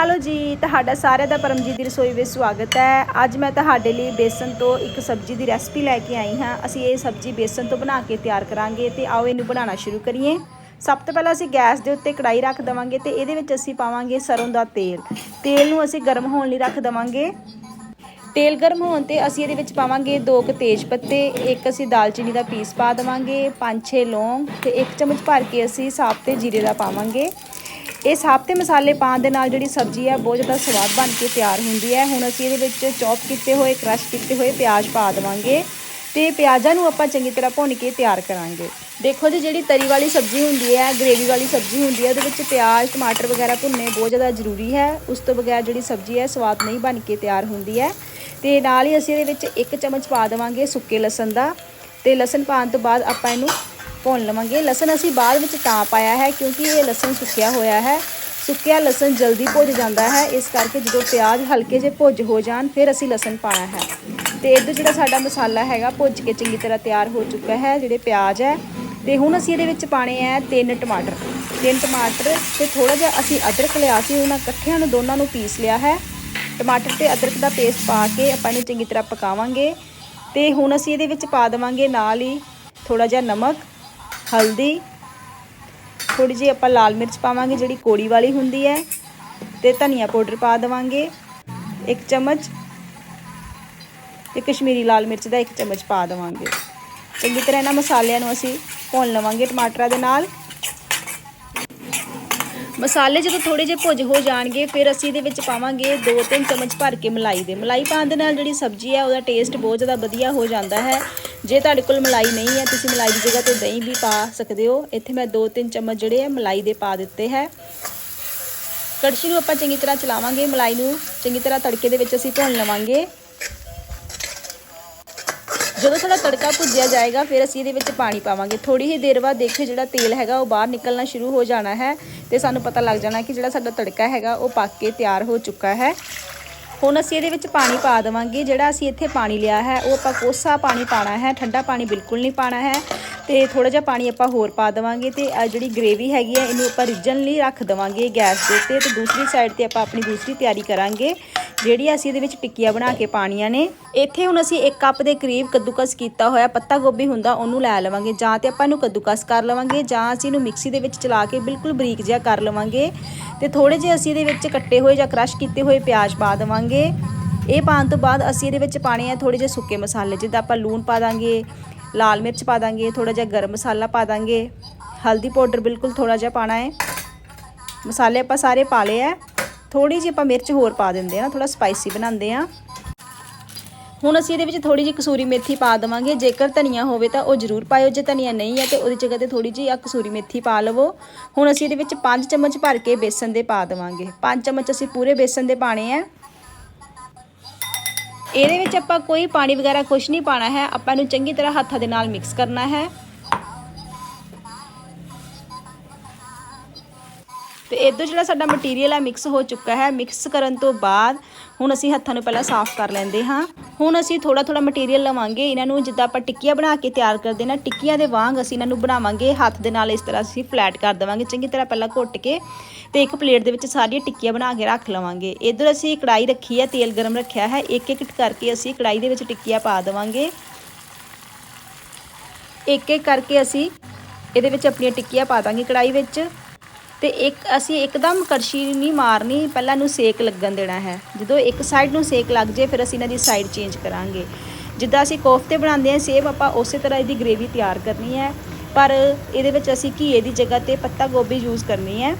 Hello ਜੀ, ਤੁਹਾਡਾ ਸਾਰਿਆਂ ਦਾ ਪਰਮਜੀਤ ਦੀ ਰਸੋਈ ਵਿੱਚ ਸਵਾਗਤ ਹੈ। ਅੱਜ ਮੈਂ ਤੁਹਾਡੇ ਲਈ ਬੇਸਨ ਤੋਂ ਇੱਕ ਸਬਜ਼ੀ ਦੀ ਰੈਸਪੀ ਲੈ ਕੇ ਆਈ ਹਾਂ। ਅਸੀਂ ਇਹ ਸਬਜ਼ੀ ਬੇਸਨ ਤੋਂ ਬਣਾ ਕੇ ਤਿਆਰ ਕਰਾਂਗੇ ਤੇ ਆਓ ਇਹਨੂੰ ਬਣਾਉਣਾ ਸ਼ੁਰੂ ਕਰੀਏ। ਸਭ ਤੋਂ ਪਹਿਲਾਂ ਅਸੀਂ ਗੈਸ ਦੇ ਉੱਤੇ ਕੜਾਈ ਰੱਖ ਦਵਾਂਗੇ ਤੇ ਇਹਦੇ ਵਿੱਚ ਅਸੀਂ ਪਾਵਾਂਗੇ ਸਰੋਂ ਦਾ ਤੇਲ। ਤੇਲ ਨੂੰ ਅਸੀਂ ਗਰਮ ਹੋਣ ਲਈ ਰੱਖ ਦਵਾਂਗੇ। ਤੇਲ ਗਰਮ ਹੋਣ ਤੇ ਅਸੀਂ ਇਹਦੇ ਵਿੱਚ ਪਾਵਾਂਗੇ ਦੋ ਕੁ ਤੇਜ ਪੱਤੇ, ਇੱਕ ਅਸੀਂ ਦਾਲਚੀਨੀ ਦਾ ਪੀਸ ਪਾ ਦੇਵਾਂਗੇ, ਪੰਜ ਛੇ ਲੌਂਗ ਤੇ ਇੱਕ ਚਮਚ ਭਰ ਕੇ ਅਸੀਂ ਸਾਬਤੇ ਜੀਰੇ ਦਾ ਪਾਵਾਂਗੇ। ਇਹ ਸਾਬਤੇ ਮਸਾਲੇ ਪਾਉਣ ਦੇ ਨਾਲ ਜਿਹੜੀ ਸਬਜ਼ੀ ਹੈ, ਬਹੁਤ ਜ਼ਿਆਦਾ ਸਵਾਦ ਬਣ ਕੇ ਤਿਆਰ ਹੁੰਦੀ ਹੈ। ਹੁਣ ਅਸੀਂ ਇਹਦੇ ਵਿੱਚ ਚੌਪ ਕੀਤੇ ਹੋਏ ਕ੍ਰਸ਼ ਕੀਤੇ ਹੋਏ ਪਿਆਜ਼ ਪਾ ਦੇਵਾਂਗੇ ਤੇ ਪਿਆਜ਼ਾਂ ਨੂੰ ਆਪਾਂ ਚੰਗੀ ਤਰ੍ਹਾਂ ਭੁੰਨ ਕੇ ਤਿਆਰ ਕਰਾਂਗੇ। ਦੇਖੋ ਜੀ, ਜਿਹੜੀ ਤਰੀ ਵਾਲੀ ਸਬਜ਼ੀ ਹੁੰਦੀ ਹੈ ਗ੍ਰੇਵੀ ਵਾਲੀ ਸਬਜ਼ੀ ਹੁੰਦੀ ਹੈ, ਉਹਦੇ ਵਿੱਚ ਪਿਆਜ਼, ਟਮਾਟਰ ਵਗੈਰਾ ਭੁੰਨੇ ਬਹੁਤ ਜ਼ਿਆਦਾ ਜ਼ਰੂਰੀ ਹੈ। ਉਸ ਤੋਂ ਬਗੈਰ ਜਿਹੜੀ ਸਬਜ਼ੀ ਹੈ, ਸਵਾਦ ਨਹੀਂ ਬਣ ਕੇ ਤਿਆਰ ਹੁੰਦੀ ਹੈ। ਤੇ ਨਾਲ ਹੀ ਅਸੀਂ ਇਹਦੇ ਵਿੱਚ ਇੱਕ ਚਮਚ ਪਾ ਦੇਵਾਂਗੇ ਸੁੱਕੇ ਲਸਣ ਦਾ। ਤੇ ਲਸਣ ਪਾਉਣ ਤੋਂ ਬਾਅਦ ਆਪਾਂ ਇਹਨੂੰ ਭੁੰਨ ਲਵਾਂਗੇ। ਲਸਣ ਅਸੀਂ ਬਾਅਦ ਵਿੱਚ ਤਾਂ ਪਾਇਆ ਹੈ ਕਿਉਂਕਿ ਇਹ ਲਸਣ ਸੁੱਕਿਆ ਹੋਇਆ ਹੈ। ਸੁੱਕਿਆ ਲਸਣ ਜਲਦੀ ਭੁੱਜ ਜਾਂਦਾ ਹੈ। ਇਸ ਕਰਕੇ ਜਦੋਂ ਪਿਆਜ਼ ਹਲਕੇ ਜਿਹੇ ਭੁੱਜ ਹੋ ਜਾਣ, ਫਿਰ ਅਸੀਂ ਲਸਣ ਪਾਣਾ ਹੈ। ਤੇ ਇੱਧਰ ਜਿਹੜਾ ਸਾਡਾ ਮਸਾਲਾ ਹੈਗਾ, ਭੁੱਜ ਕੇ ਚੰਗੀ ਤਰ੍ਹਾਂ ਤਿਆਰ ਹੋ ਚੁੱਕਾ ਹੈ, ਜਿਹੜੇ ਪਿਆਜ਼ ਹੈ। ਤੇ ਹੁਣ ਅਸੀਂ ਇਹਦੇ ਵਿੱਚ ਪਾਣੇ ਹੈ ਤਿੰਨ ਟਮਾਟਰ। ਤਿੰਨ ਟਮਾਟਰ ਤੇ ਥੋੜਾ ਜਿਹਾ ਅਸੀਂ ਅਦਰਕ ਲਿਆ ਸੀ, ਉਹਨਾਂ ਇਕੱਠਿਆਂ ਨੂੰ ਦੋਨਾਂ ਨੂੰ ਪੀਸ ਲਿਆ ਹੈ। ਟਮਾਟਰ ਤੇ ਅਦਰਕ ਦਾ ਪੇਸਟ ਪਾ ਕੇ ਆਪਾਂ ਇਹਨੂੰ ਚੰਗੀ ਤਰ੍ਹਾਂ ਪਕਾਵਾਂਗੇ। ਤੇ ਹੁਣ ਅਸੀਂ ਇਹਦੇ ਵਿੱਚ ਪਾ ਦੇਵਾਂਗੇ ਨਾਲ ਹੀ ਥੋੜਾ ਜਿਹਾ ਨਮਕ। ਹਲਦੀ ਥੋੜੀ ਜਿਹੀ ਆਪਾਂ ਲਾਲ ਮਿਰਚ ਪਾਵਾਂਗੇ, ਜਿਹੜੀ ਕੋੜੀ ਵਾਲੀ ਹੁੰਦੀ ਹੈ, ਤੇ ਧਨੀਆ ਪਾਊਡਰ ਪਾ ਦੇਵਾਂਗੇ, ਇੱਕ ਚਮਚ, ਤੇ ਕਸ਼ਮੀਰੀ ਲਾਲ ਮਿਰਚ ਦਾ ਇੱਕ ਚਮਚ ਪਾ ਦੇਵਾਂਗੇ। ਚੰਗੀ ਤਰ੍ਹਾਂ ਇਹਨਾਂ ਮਸਾਲਿਆਂ ਨੂੰ ਅਸੀਂ ਭੁੰਨ ਲਵਾਂਗੇ ਟਮਾਟਰਾਂ ਦੇ ਨਾਲ। ਮਸਾਲੇ ਜਦੋਂ ਥੋੜੇ ਜਿਹੇ ਭੁੱਜ ਹੋ ਜਾਣਗੇ, ਫਿਰ ਅਸੀਂ ਇਹਦੇ ਵਿੱਚ ਪਾਵਾਂਗੇ 2-3 ਚਮਚ ਭਰ ਕੇ ਮਲਾਈ ਦੇ। ਮਲਾਈ ਪਾਉਣ ਦੇ ਨਾਲ ਜਿਹੜੀ ਸਬਜ਼ੀ ਹੈ, ਉਹਦਾ ਟੇਸਟ ਬਹੁਤ ਜ਼ਿਆਦਾ ਵਧੀਆ ਹੋ ਜਾਂਦਾ ਹੈ। ਜੇ ਤੁਹਾਡੇ ਕੋਲ ਮਲਾਈ ਨਹੀਂ ਹੈ, ਤੁਸੀਂ ਮਲਾਈ ਦੀ ਜਗ੍ਹਾ ਤੇ ਦਹੀਂ ਵੀ ਪਾ ਸਕਦੇ ਹੋ। ਇੱਥੇ ਮੈਂ 2-3 ਚਮਚ ਜਿਹੜੇ ਹੈ, ਮਲਾਈ ਦੇ ਪਾ ਦਿੱਤੇ ਹੈ। ਕੜਛੀ ਨੂੰ ਆਪਾਂ ਚੰਗੀ ਤਰ੍ਹਾਂ ਚਲਾਵਾਂਗੇ ਮਲਾਈ ਨੂੰ। ਚੰਗੀ ਤਰ੍ਹਾਂ ਤੜਕੇ ਦੇ ਵਿੱਚ ਅਸੀਂ ਭੁੰਨ ਲਵਾਂਗੇ। ਜਦੋਂ ਸਾਡਾ ਤੜਕਾ ਭੁੱਜਿਆ ਜਾਏਗਾ, ਫਿਰ ਅਸੀਂ ਇਹਦੇ ਵਿੱਚ ਪਾਣੀ ਪਾਵਾਂਗੇ। ਥੋੜੀ ਹੀ ਦੇਰ ਬਾਅਦ ਦੇਖਿਓ ਜਿਹੜਾ ਤੇਲ ਹੈਗਾ, ਉਹ ਬਾਹਰ ਨਿਕਲਣਾ ਸ਼ੁਰੂ ਹੋ ਜਾਣਾ ਹੈ ਤੇ ਸਾਨੂੰ ਪਤਾ ਲੱਗ ਜਾਣਾ ਕਿ ਜਿਹੜਾ ਸਾਡਾ ਤੜਕਾ ਹੈਗਾ, ਉਹ ਪੱਕ ਕੇ ਤਿਆਰ ਹੋ ਚੁੱਕਾ ਹੈ। ਹੁਣ ਅਸੀਂ ਇਹਦੇ ਵਿੱਚ ਪਾਣੀ ਪਾ ਦੇਵਾਂਗੇ। ਜਿਹੜਾ ਅਸੀਂ ਇੱਥੇ ਪਾਣੀ ਲਿਆ ਹੈ, ਉਹ ਆਪਾਂ ਕੋਸਾ ਪਾਣੀ ਪਾਣਾ ਹੈ, ਠੰਡਾ ਪਾਣੀ ਬਿਲਕੁਲ ਨਹੀਂ ਪਾਣਾ ਹੈ ਤੇ ਥੋੜਾ ਜਿਹਾ ਪਾਣੀ ਆਪਾਂ ਹੋਰ ਪਾ ਦੇਵਾਂਗੇ ਤੇ ਜਿਹੜੀ ਗ੍ਰੇਵੀ ਹੈਗੀ ਹੈ, ਇਹਨੂੰ ਆਪਾਂ ਰਿੱਝਣ ਲਈ ਰੱਖ ਦੇਵਾਂਗੇ ਗੈਸ ਦੇ ਉੱਤੇ ਤੇ ਦੂਸਰੀ ਸਾਈਡ ਤੇ ਆਪਾਂ ਆਪਣੀ ਦੂਸਰੀ ਤਿਆਰੀ ਕਰਾਂਗੇ। ਜਿਹੜੀ ਅਸੀਂ ਇਹਦੇ ਵਿੱਚ ਟਿੱਕੀਆਂ ਬਣਾ ਕੇ ਪਾਣੀਆਂ ਨੇ। ਇੱਥੇ ਹੁਣ ਅਸੀਂ 1 ਕੱਪ ਦੇ ਕਰੀਬ ਕੱਦੂਕਸ ਕੀਤਾ ਹੋਇਆ, ਪੱਤਾ ਗੋਭੀ ਹੁੰਦਾ, ਉਹਨੂੰ ਲੈ ਲਵਾਂਗੇ। ਜਾਂ ਤੇ ਆਪਾਂ ਇਹਨੂੰ ਕੱਦੂਕਸ ਕਰ ਲਵਾਂਗੇ, ਜਾਂ ਅਸੀਂ ਇਹਨੂੰ ਮਿਕਸੀ ਦੇ ਵਿੱਚ ਚਲਾ ਕੇ ਬਿਲਕੁਲ ਬਰੀਕ ਜਿਹਾ ਕਰ ਲਵਾਂਗੇ। ਤੇ ਥੋੜੇ ਜਿਹੇ ਅਸੀਂ ਇਹਦੇ ਵਿੱਚ ਕੱਟੇ ਹੋਏ ਜਾਂ ਕ੍ਰਸ਼ ਕੀਤੇ ਹੋਏ ਪਿਆਜ਼ ਪਾ ਦੇਵਾਂਗੇ। ਇਹ ਪਾਉਣ ਤੋਂ ਬਾਅਦ ਅਸੀਂ ਇਹਦੇ ਵਿੱਚ ਪਾਣੇ ਆ ਥੋੜੇ ਜਿਹੇ ਸੁੱਕੇ ਮਸਾਲੇ, ਜਿੱਦਾਂ ਆਪਾਂ ਲੂਣ ਪਾ ਦਾਂਗੇ, ਲਾਲ ਮਿਰਚ ਪਾ ਦਾਂਗੇ ਥੋੜਾ ਜਿਹਾ ਗਰਮ ਮਸਾਲਾ ਪਾ ਦਾਂਗੇ। ਹਲਦੀ ਪਾਊਡਰ ਬਿਲਕੁਲ ਥੋੜਾ ਜਿਹਾ ਪਾਣਾ ਹੈ। ਮਸਾਲੇ ਆਪਾਂ ਸਾਰੇ ਪਾ ਲਏ ਆ। ਥੋੜੀ ਜਿਹੀ ਆਪਾਂ ਮਿਰਚ ਹੋਰ ਪਾ ਦਿੰਦੇ ਆ ਨਾ ਥੋੜਾ ਸਪਾਈਸੀ ਬਣਾਉਂਦੇ ਆ ਹੁਣ ਅਸੀਂ ਇਹਦੇ ਵਿੱਚ ਥੋੜੀ ਜਿਹੀ ਕਸੂਰੀ ਮੇਥੀ ਪਾ ਦੇਵਾਂਗੇ। ਜੇਕਰ ਧਨੀਆ ਹੋਵੇ ਤਾਂ ਉਹ ਜ਼ਰੂਰ ਪਾਇਓ, ਜੇ ਧਨੀਆ ਨਹੀਂ ਹੈ ਤੇ ਉਹਦੀ ਜਗ੍ਹਾ ਤੇ ਥੋੜੀ ਜਿਹੀ ਆ ਕਸੂਰੀ ਮੇਥੀ ਪਾ ਲਵੋ। ਹੁਣ ਅਸੀਂ ਇਹਦੇ ਵਿੱਚ 5 ਚਮਚ ਭਰ ਕੇ ਬੇਸਨ ਦੇ ਪਾ ਦੇਵਾਂਗੇ। 5 ਚਮਚ ਅਸੀਂ ਪੂਰੇ ਬੇਸਨ ਦੇ ਪਾਣੇ ਆ। ਇਹਦੇ ਵਿੱਚ ਆਪਾਂ ਕੋਈ ਪਾਣੀ ਵਗੈਰਾ ਕੁਝ ਨਹੀਂ ਪਾਣਾ ਹੈ। ਆਪਾਂ ਇਹਨੂੰ ਚੰਗੀ ਤਰ੍ਹਾਂ ਹੱਥਾਂ ਦੇ ਨਾਲ ਮਿਕਸ ਕਰਨਾ ਹੈ। ਤੇ ਇਦੋਂ ਜਿਹੜਾ ਸਾਡਾ ਮਟੀਰੀਅਲ ਹੈ ਮਿਕਸ ਹੋ ਚੁੱਕਾ ਹੈ। ਮਿਕਸ ਕਰਨ ਤੋਂ ਬਾਅਦ ਹੁਣ ਅਸੀਂ ਹੱਥਾਂ ਨੂੰ ਪਹਿਲਾਂ ਸਾਫ਼ ਕਰ ਲੈਂਦੇ ਹਾਂ। ਹੁਣ ਅਸੀਂ ਥੋੜਾ ਥੋੜਾ ਮਟੀਰੀਅਲ ਲਵਾਂਗੇ। ਇਹਨਾਂ ਨੂੰ ਜਿੱਦਾਂ ਆਪਾਂ ਟਿੱਕੀਆਂ ਬਣਾ ਕੇ ਤਿਆਰ ਕਰਦੇ ਨਾ, ਟਿੱਕੀਆਂ ਦੇ ਵਾਂਗ ਅਸੀਂ ਇਹਨਾਂ ਨੂੰ ਬਣਾਵਾਂਗੇ। ਹੱਥ ਦੇ ਨਾਲ ਇਸ ਤਰ੍ਹਾਂ ਅਸੀਂ ਫਲੈਟ ਕਰ ਦੇਵਾਂਗੇ। ਚੰਗੀ ਤਰ੍ਹਾਂ ਪਹਿਲਾਂ ਘੁੱਟ ਕੇ ਤੇ ਇੱਕ ਪਲੇਟ ਦੇ ਵਿੱਚ ਸਾਰੀਆਂ ਟਿੱਕੀਆਂ ਬਣਾ ਕੇ ਰੱਖ ਲਵਾਂਗੇ। ਇਧਰ ਅਸੀਂ ਕੜਾਈ ਰੱਖੀ ਹੈ, ਤੇਲ ਗਰਮ ਰੱਖਿਆ ਹੈ। ਇੱਕ ਇੱਕ ਕਰਕੇ ਅਸੀਂ ਕੜਾਈ ਦੇ ਵਿੱਚ ਟਿੱਕੀਆਂ ਪਾ ਦੇਵਾਂਗੇ। ਇੱਕ ਇੱਕ ਕਰਕੇ ਅਸੀਂ ਇਹਦੇ ਵਿੱਚ ਆਪਣੀਆਂ ਟਿੱਕੀਆਂ ਪਾ ਦਾਂਗੇ ਕੜਾਈ ਵਿੱਚ। ਤੇ ਇੱਕ ਅਸੀਂ ਇੱਕਦਮ ਕੜਛੀ ਨਹੀਂ ਮਾਰਨੀ, ਪਹਿਲਾਂ ਨੂੰ ਸੇਕ ਲੱਗਣ ਦੇਣਾ ਹੈ। ਜਦੋਂ ਇੱਕ ਸਾਈਡ ਨੂੰ ਸੇਕ ਲੱਗ ਜੇ, ਫਿਰ ਅਸੀਂ ਇਹਨਾਂ ਦੀ ਸਾਈਡ ਚੇਂਜ ਕਰਾਂਗੇ। ਜਿੱਦਾਂ ਅਸੀਂ ਕੋਫਤੇ ਬਣਾਉਂਦੇ ਹਾਂ ਸੇਮ ਆਪਾਂ ਉਸੇ ਤਰ੍ਹਾਂ ਇਹਦੀ ਗ੍ਰੇਵੀ ਤਿਆਰ ਕਰਨੀ ਹੈ। ਪਰ ਇਹਦੇ ਵਿੱਚ ਅਸੀਂ ਘੀਏ ਦੀ ਜਗ੍ਹਾ ਤੇ ਪੱਤਾ ਗੋਭੀ ਯੂਜ਼ ਕਰਨੀ ਹੈ।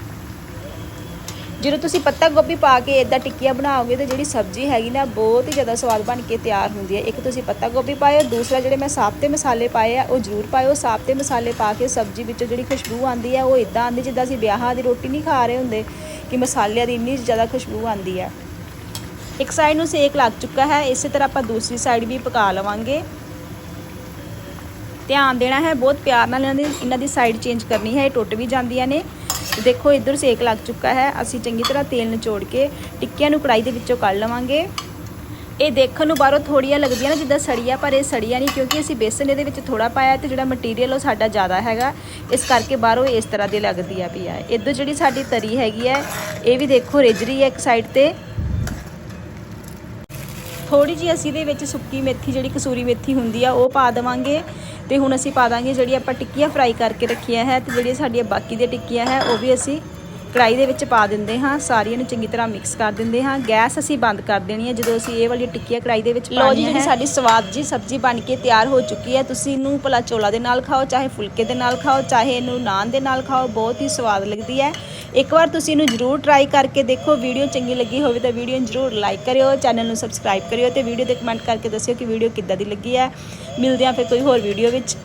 ਜਦੋਂ ਤੁਸੀਂ ਪੱਤਾ ਗੋਭੀ ਪਾ ਕੇ ਇਦਾਂ ਟਿੱਕੀਆਂ ਬਣਾਓਗੇ ਤਾਂ ਜਿਹੜੀ ਸਬਜ਼ੀ ਹੈਗੀ ਨਾ, ਬਹੁਤ ਹੀ ਜ਼ਿਆਦਾ ਸਵਾਦ ਬਣ ਕੇ ਤਿਆਰ ਹੁੰਦੀ ਹੈ। ਇੱਕ ਤੁਸੀਂ ਪੱਤਾ ਗੋਭੀ ਪਾਇਓ, ਦੂਸਰਾ ਜਿਹੜੇ ਮੈਂ ਸਾਫ਼ 'ਤੇ ਮਸਾਲੇ ਪਾਏ ਆ, ਉਹ ਜ਼ਰੂਰ ਪਾਇਓ। ਸਾਫ਼ 'ਤੇ ਮਸਾਲੇ ਪਾ ਕੇ ਸਬਜ਼ੀ ਵਿੱਚੋਂ ਜਿਹੜੀ ਖੁਸ਼ਬੂ ਆਉਂਦੀ ਹੈ, ਉਹ ਇਦਾਂ ਆਉਂਦੀ, ਜਿੱਦਾਂ ਅਸੀਂ ਵਿਆਹਾਂ ਦੀ ਰੋਟੀ ਨਹੀਂ ਖਾ ਰਹੇ ਹੁੰਦੇ, ਕਿ ਮਸਾਲਿਆਂ ਦੀ ਇੰਨੀ ਜ਼ਿਆਦਾ ਖੁਸ਼ਬੂ ਆਉਂਦੀ ਹੈ। ਇੱਕ ਸਾਈਡ ਨੂੰ ਸੇਕ ਲੱਗ ਚੁੱਕਾ ਹੈ। ਇਸੇ ਤਰ੍ਹਾਂ ਆਪਾਂ ਦੂਸਰੀ ਸਾਈਡ ਵੀ ਪਕਾ ਲਵਾਂਗੇ। ਧਿਆਨ ਦੇਣਾ ਹੈ, ਬਹੁਤ ਪਿਆਰ ਨਾਲ ਇਹਨਾਂ ਦੀ ਇਹਨਾਂ ਦੀ ਸਾਈਡ ਚੇਂਜ ਕਰਨੀ ਹੈ, ਇਹ ਟੁੱਟ ਵੀ ਜਾਂਦੀਆਂ ਨੇ। ਦੇਖੋ, ਇੱਧਰ ਸੇਕ ਲੱਗ ਚੁੱਕਾ ਹੈ। ਅਸੀਂ ਚੰਗੀ ਤਰ੍ਹਾਂ ਤੇਲ ਨਿਚੋੜ ਕੇ ਟਿੱਕੀਆਂ ਨੂੰ ਕੜਾਈ ਦੇ ਵਿੱਚੋਂ ਕੱਢ ਲਵਾਂਗੇ। ਇਹ ਦੇਖਣ ਨੂੰ ਬਾਹਰੋਂ ਥੋੜੀਆਂ ਲੱਗਦੀਆਂ ਨਾ, ਜਿੱਦਾਂ ਸੜੀਆਂ, ਪਰ ਇਹ ਸੜੀਆਂ ਨਹੀਂ, ਕਿਉਂਕਿ ਅਸੀਂ ਬੇਸਨ ਇਹਦੇ ਵਿੱਚ ਥੋੜਾ ਪਾਇਆ ਤੇ ਜਿਹੜਾ ਮਟੀਰੀਅਲ ਉਹ ਸਾਡਾ ਜ਼ਿਆਦਾ ਹੈਗਾ। ਇਸ ਕਰਕੇ ਬਾਹਰੋਂ ਇਸ ਤਰ੍ਹਾਂ ਦੀ ਲੱਗਦੀ ਆ ਪਈ ਆ। ਇੱਧਰ ਜਿਹੜੀ ਸਾਡੀ ਤਰੀ ਹੈਗੀ ਹੈ ਇਹ ਵੀ ਦੇਖੋ, ਰਿੱਝ ਰਹੀ ਹੈ ਇੱਕ ਸਾਈਡ ਤੇ। ਥੋੜੀ ਜਿਹੀ ਅਸੀਂ ਇਹਦੇ ਵਿੱਚ ਸੁੱਕੀ ਮੇਥੀ, ਜਿਹੜੀ ਕਸੂਰੀ ਮੇਥੀ ਹੁੰਦੀ ਆ, ਉਹ ਪਾ ਦੇਵਾਂਗੇ। ਤੇ ਹੁਣ ਅਸੀਂ ਪਾ ਦਾਂਗੇ ਜਿਹੜੀ ਆਪਾਂ ਟਿੱਕੀਆਂ ਫਰਾਈ ਕਰਕੇ ਰੱਖੀਆਂ ਹੈ ਤੇ ਜਿਹੜੀਆਂ ਸਾਡੀਆਂ ਬਾਕੀ ਦੀਆਂ ਟਿੱਕੀਆਂ ਹੈ, ਉਹ ਵੀ ਅਸੀਂ ਕੜਾਈ ਦੇ ਵਿੱਚ ਪਾ ਦਿੰਦੇ ਹਾਂ ਸਾਰੀਆਂ ਨੂੰ ਚੰਗੀ ਤਰ੍ਹਾਂ ਮਿਕਸ ਕਰ ਦਿੰਦੇ ਹਾਂ। ਗੈਸ ਅਸੀਂ ਬੰਦ ਕਰ ਦੇਣੀ ਹੈ ਜਦੋਂ ਅਸੀਂ ਇਹ ਵਾਲੀ ਟਿੱਕੀਆਂ ਕੜਾਈ ਦੇ ਵਿੱਚ ਲਓ ਜੀ ਜਿਹੜੀ ਸਾਡੀ ਸਵਾਦ ਜੀ ਸਬਜ਼ੀ ਬਣ ਕੇ ਤਿਆਰ ਹੋ ਚੁੱਕੀ ਹੈ ਤੁਸੀਂ ਇਹਨੂੰ ਭਲਾ ਚੋਲਾ ਦੇ ਨਾਲ ਖਾਓ ਚਾਹੇ ਫੁਲਕੇ ਦੇ ਨਾਲ ਖਾਓ ਚਾਹੇ ਇਹਨੂੰ ਨਾਨ ਦੇ ਨਾਲ ਖਾਓ ਬਹੁਤ ਹੀ ਸਵਾਦ ਲੱਗਦੀ ਹੈ। ਇੱਕ ਵਾਰ ਤੁਸੀਂ ਇਹਨੂੰ ਜ਼ਰੂਰ ਟਰਾਈ ਕਰਕੇ ਦੇਖੋ ਵੀਡੀਓ ਚੰਗੀ ਲੱਗੀ ਹੋਵੇ ਤਾਂ ਵੀਡੀਓ ਨੂੰ ਜ਼ਰੂਰ ਲਾਈਕ ਕਰਿਓ ਚੈਨਲ ਨੂੰ ਸਬਸਕ੍ਰਾਈਬ ਕਰਿਓ ਤੇ ਵੀਡੀਓ ਤੇ ਕਮੈਂਟ ਕਰਕੇ ਦੱਸਿਓ ਕਿ ਵੀਡੀਓ ਕਿੱਦਾਂ ਦੀ ਲੱਗੀ ਹੈ। ਮਿਲਦੇ ਹਾਂ ਫਿਰ ਕੋਈ ਹੋਰ ਵੀਡੀਓ ਵਿੱਚ।